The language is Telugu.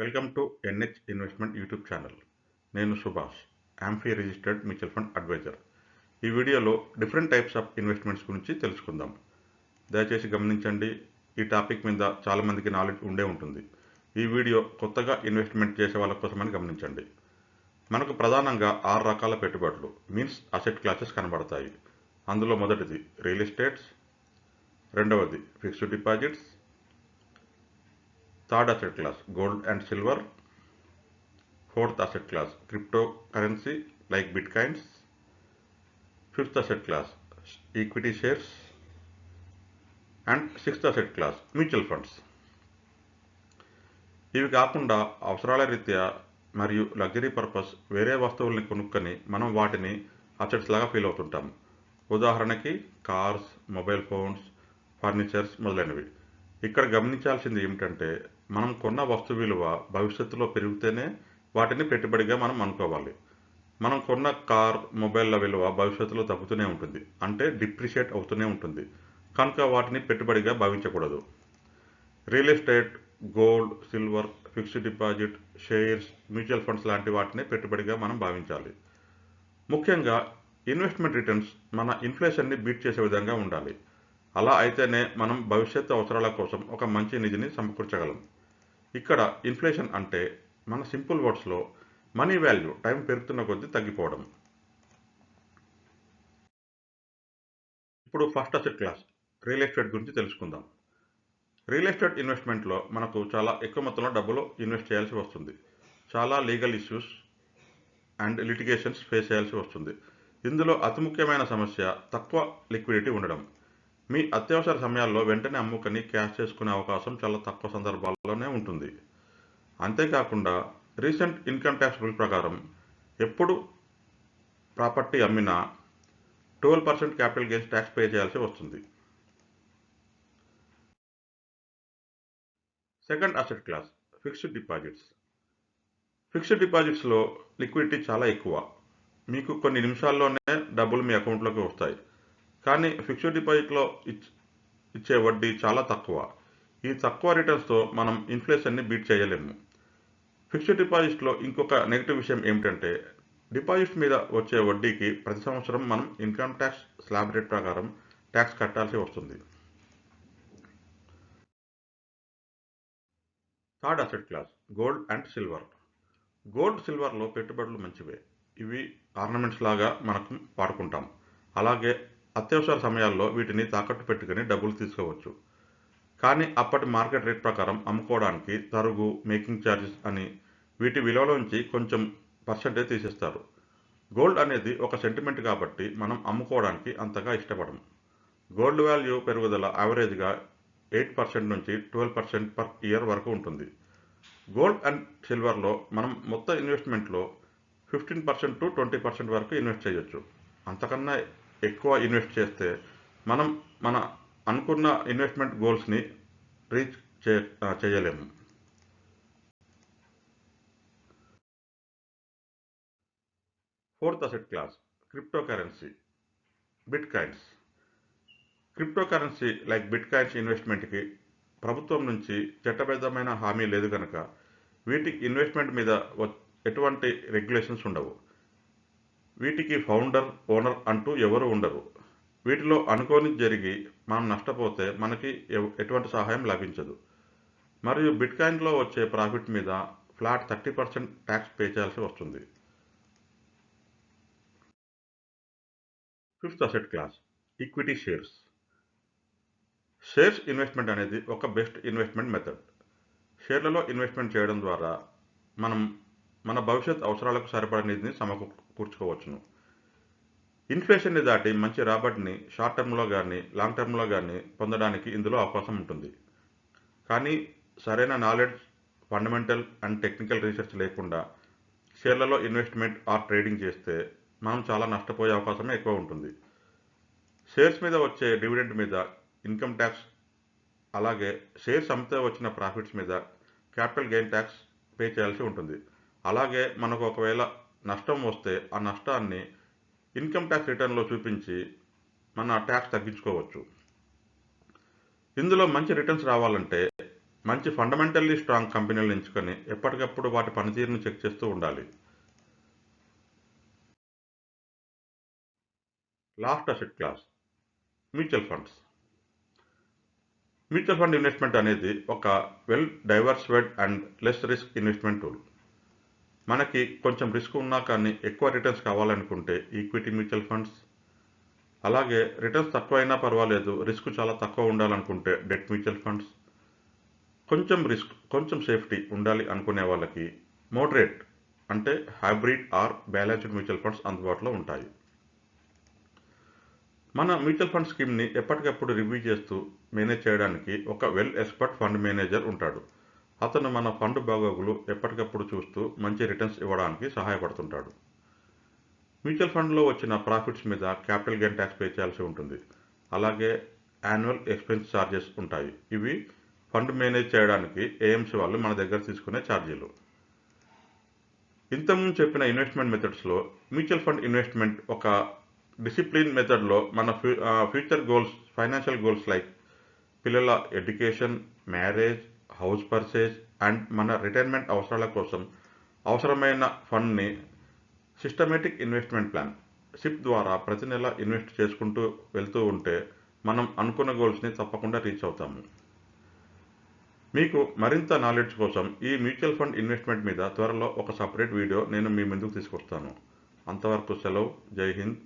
Welcome to N H investment YouTube channel. నేను Subhash AMFI registered mutual fund advisor. ఈ వీడియోలో డిఫరెంట్ టైప్స్ ఆఫ్ ఇన్వెస్ట్మెంట్స్ గురించి తెలుసుకుందాం. దయచేసి గమనించండి ఈ టాపిక్ మీద చాలామందికి నాలెడ్జ్ ఉండే ఉంటుంది. ఈ వీడియో కొత్తగా ఇన్వెస్ట్మెంట్ చేసే వాళ్ళ కోసమని గమనించండి. మనకు ప్రధానంగా ఆరు రకాల పెట్టుబడులు మీన్స్ అసెట్ క్లాసెస్ కనబడతాయి. అందులో మొదటిది రియల్ ఎస్టేట్స్ రెండవది fixed deposits third asset class gold and silver. Fourth asset class cryptocurrency like bitcoins fifth asset class equity shares. And sixth asset class mutual funds. ఇవి కాకుండా అవసరాల రీత్యా మరియు లగ్జరీ పర్పస్ వేరే వస్తువుల్ని కొనుక్కొని మనం వాటిని అసెట్స్ లాగా ఫీల్ అవుతుంటాం. ఉదాహరణకి కార్స్ మొబైల్ ఫోన్స్ ఫర్నిచర్స్ మొదలైనవి. ఇక్కడ గమనించాల్సింది ఏమిటంటే మనం కొన్న వస్తు విలువ భవిష్యత్తులో పెరిగితేనే వాటిని పెట్టుబడిగా మనం అనుకోవాలి. మనం కొన్న కార్ మొబైల్ల విలువ భవిష్యత్తులో తగ్గుతూనే ఉంటుంది. అంటే డిప్రిషియేట్ అవుతూనే ఉంటుంది. కనుక వాటిని పెట్టుబడిగా భావించకూడదు. Real estate gold silver fixed deposit shares mutual funds లాంటి వాటిని పెట్టుబడిగా మనం భావించాలి. ముఖ్యంగా ఇన్వెస్ట్మెంట్ రిటర్న్స్ మన ఇన్ఫ్లేషన్ని బీట్ చేసే విధంగా ఉండాలి. అలా అయితేనే మనం భవిష్యత్తు అవసరాల కోసం ఒక మంచి నిధిని సమకూర్చగలం. ఇక్కడ ఇన్ఫ్లేషన్ అంటే మన సింపుల్ వర్డ్స్లో మనీ వాల్యూ టైం పెరుగుతున్న కొద్దీ తగ్గిపోవడం. ఇప్పుడు first asset class real estate గురించి తెలుసుకుందాం. రియల్ ఎస్టేట్ ఇన్వెస్ట్మెంట్లో మనకు చాలా ఎక్కువ మొత్తంలో డబ్బులు ఇన్వెస్ట్ చేయాల్సి వస్తుంది. చాలా legal issues and litigations face చేయాల్సి వస్తుంది. ఇందులో అతి ముఖ్యమైన సమస్య తక్కువ లిక్విడిటీ ఉండడం. మీ అత్యవసర సమయాల్లో వెంటనే అమ్ముకొని క్యాష్ చేసుకునే అవకాశం చాలా తక్కువ సందర్భాల్లోనే ఉంటుంది. అంతేకాకుండా రీసెంట్ ఇన్కమ్ ట్యాక్స్ రూల్ ప్రకారం ఎప్పుడు ప్రాపర్టీ అమ్మినా twelve percent capital gains tax pay చేయాల్సి వస్తుంది. Second asset class fixed deposits. Fixed డిపాజిట్స్లో liquidity చాలా ఎక్కువ. మీకు కొన్ని నిమిషాల్లోనే డబ్బులు మీ అకౌంట్లోకి వస్తాయి. కానీ ఫిక్స్డ్ డిపాజిట్లో ఇచ్చే వడ్డీ చాలా తక్కువ. ఈ తక్కువ రిటర్న్స్తో మనం ఇన్ఫ్లేషన్ని బీట్ చేయలేము. ఫిక్స్డ్ డిపాజిట్లో ఇంకొక నెగిటివ్ విషయం ఏమిటంటే డిపాజిట్ మీద వచ్చే వడ్డీకి ప్రతి సంవత్సరం మనం ఇన్కమ్ ట్యాక్స్ స్లాబ్ రేట్ ప్రకారం ట్యాక్స్ కట్టాల్సి వస్తుంది. Third asset class gold and silver. Gold సిల్వర్లో పెట్టుబడులు మంచివే. ఇవి ఆర్నమెంట్స్ లాగా మనకు వాడుకుంటాం. అలాగే అత్యవసర సమయాల్లో వీటిని తాకట్టు పెట్టుకుని డబ్బులు తీసుకోవచ్చు. కానీ అప్పటి మార్కెట్ రేట్ ప్రకారం అమ్ముకోవడానికి తరుగు మేకింగ్ ఛార్జెస్ అని వీటి విలువలోంచి కొంచెం పర్సంటేజ్ తీసేస్తారు. గోల్డ్ అనేది ఒక సెంటిమెంట్ కాబట్టి మనం అమ్ముకోవడానికి అంతగా ఇష్టపడం గోల్డ్ వాల్యూ పెరుగుదల యావరేజ్గా ఎయిట్ పర్సెంట్ నుంచి ట్వెల్వ్ పర్సెంట్ పర్ ఇయర్ వరకు ఉంటుంది. గోల్డ్ అండ్ సిల్వర్లో మనం మొత్తం ఇన్వెస్ట్మెంట్లో fifteen percent to twenty percent వరకు ఇన్వెస్ట్ చేయొచ్చు. అంతకన్నా ఎక్కువ ఇన్వెస్ట్ చేస్తే మనం మన అనుకున్న ఇన్వెస్ట్మెంట్ గోల్స్ని రీచ్ చే చేయలేము. Fourth asset class cryptocurrency bitcoins cryptocurrency like bitcoins ఇన్వెస్ట్మెంట్కి ప్రభుత్వం నుంచి చట్టబద్ధమైన హామీ లేదు కనుక వీటి ఇన్వెస్ట్మెంట్ మీద ఎటువంటి రెగ్యులేషన్స్ ఉండవు. వీటికి ఫౌండర్ ఓనర్ అంటూ ఎవరు ఉండరు. వీటిలో అనుకోని జరిగి మనం నష్టపోతే మనకి ఎటువంటి సహాయం లభించదు. మరియు బిట్కాయిన్లో వచ్చే ప్రాఫిట్ మీద flat thirty percent tax pay చేయాల్సి వస్తుంది. Fifth asset class equity shares. Shares investment అనేది ఒక బెస్ట్ ఇన్వెస్ట్మెంట్ మెథడ్. షేర్లలో ఇన్వెస్ట్మెంట్ చేయడం ద్వారా మనం మన భవిష్యత్ అవసరాలకు సరిపడ నిధిని సమకూర్చుకోవచ్చును. ఇన్ఫ్లేషన్ని దాటి మంచి రాబడిని షార్ట్ టర్మ్లో కానీ లాంగ్ టర్మ్లో కానీ పొందడానికి ఇందులో అవకాశం ఉంటుంది. కానీ సరైన knowledge fundamental and technical research లేకుండా షేర్లలో ఇన్వెస్ట్మెంట్ ఆర్ ట్రేడింగ్ చేస్తే మనం చాలా నష్టపోయే అవకాశమే ఎక్కువ ఉంటుంది. షేర్స్ మీద వచ్చే డివిడెంట్ మీద ఇన్కమ్ ట్యాక్స్ అలాగే షేర్స్ అమ్మితే వచ్చిన ప్రాఫిట్స్ మీద క్యాపిటల్ గెయిన్ ట్యాక్స్ పే చేయాల్సి ఉంటుంది. అలాగే మనకు ఒకవేళ నష్టం వస్తే ఆ నష్టాన్ని ఇన్కమ్ ట్యాక్స్ రిటర్న్లో చూపించి మన ట్యాక్స్ తగ్గించుకోవచ్చు. ఇందులో మంచి రిటర్న్స్ రావాలంటే మంచి ఫండమెంటల్లీ స్ట్రాంగ్ కంపెనీలను ఎంచుకొని ఎప్పటికప్పుడు వాటి పనితీరును చెక్ చేస్తూ ఉండాలి. Last asset class. Mutual funds. Mutual fund investment అనేది ఒక well diversified and less risk investment tool. మనకి కొంచెం రిస్క్ ఉన్నా కానీ ఎక్కువ రిటర్న్స్ కావాలనుకుంటే ఈక్విటీ మ్యూచువల్ ఫండ్స్ అలాగే రిటర్న్స్ తక్కువైనా పర్వాలేదు రిస్క్ చాలా తక్కువ ఉండాలనుకుంటే డెట్ మ్యూచువల్ ఫండ్స్ కొంచెం రిస్క్ కొంచెం సేఫ్టీ ఉండాలి అనుకునే వాళ్ళకి మోడరేట్ అంటే hybrid or balanced mutual funds అందుబాటులో ఉంటాయి. మన మ్యూచువల్ ఫండ్ స్కీమ్ని ఎప్పటికప్పుడు రివ్యూ చేస్తూ మేనేజ్ చేయడానికి ఒక వెల్ ఎక్స్పర్ట్ ఫండ్ మేనేజర్ ఉంటాడు. అతను మన ఫండ్ బాగోగులు ఎప్పటికప్పుడు చూస్తూ మంచి రిటర్న్స్ ఇవ్వడానికి సహాయపడుతుంటాడు. మ్యూచువల్ ఫండ్లో వచ్చిన ప్రాఫిట్స్ మీద క్యాపిటల్ గెయిన్ ట్యాక్స్ పే చేయాల్సి ఉంటుంది. అలాగే యాన్యువల్ ఎక్స్పెన్స్ ఛార్జెస్ ఉంటాయి. ఇవి ఫండ్ మేనేజ్ చేయడానికి ఏఎంసీ వాళ్ళు మన దగ్గర తీసుకునే ఛార్జీలు ఇంతకుముందు చెప్పిన ఇన్వెస్ట్మెంట్ మెథడ్స్లో మ్యూచువల్ ఫండ్ ఇన్వెస్ట్మెంట్ ఒక డిసిప్లిన్ మెథడ్లో మన few future goals financial goals like పిల్లల education marriage house purchase and మన రిటైర్మెంట్ అవసరాల కోసం అవసరమైన ఫండ్ని సిస్టమేటిక్ ఇన్వెస్ట్మెంట్ ప్లాన్ సిప్ ద్వారా ప్రతి నెల ఇన్వెస్ట్ చేసుకుంటూ వెళ్తూ ఉంటే మనం అనుకున్న గోల్స్ని తప్పకుండా రీచ్ అవుతాము. మీకు మరింత నాలెడ్జ్ కోసం ఈ మ్యూచువల్ ఫండ్ ఇన్వెస్ట్మెంట్ మీద త్వరలో ఒక సపరేట్ వీడియో నేను మీ ముందుకు తీసుకొస్తాను. అంతవరకు సెలవు జై హింద్.